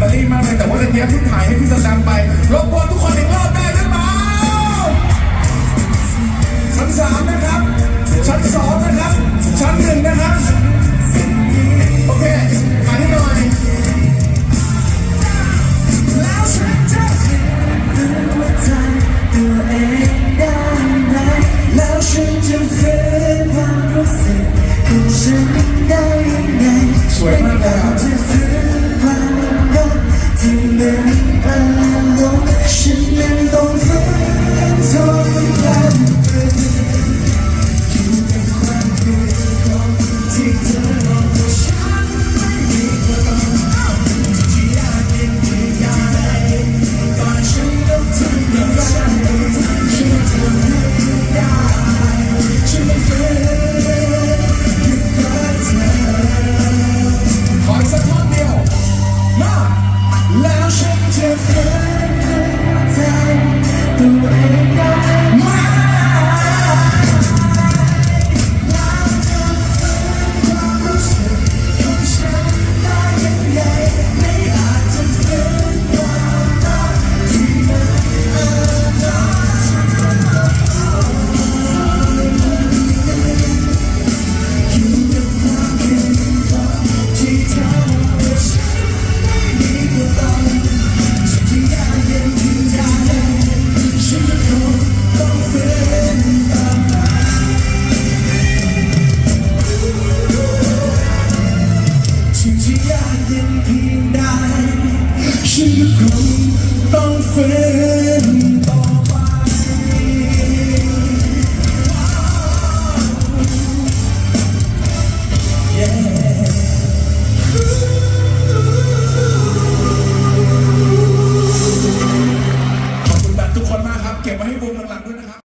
ตเอรี่มากเลยแต่ว่าตะเทียบเพิ่ถ่ายให้พี่สตัไปรบกวนทุกคนอีกรอบได้หรือเปล่าชั้นสามนะครับ ชั้นสองนะครับ ชั้นหนึ่งนะครับ Amen.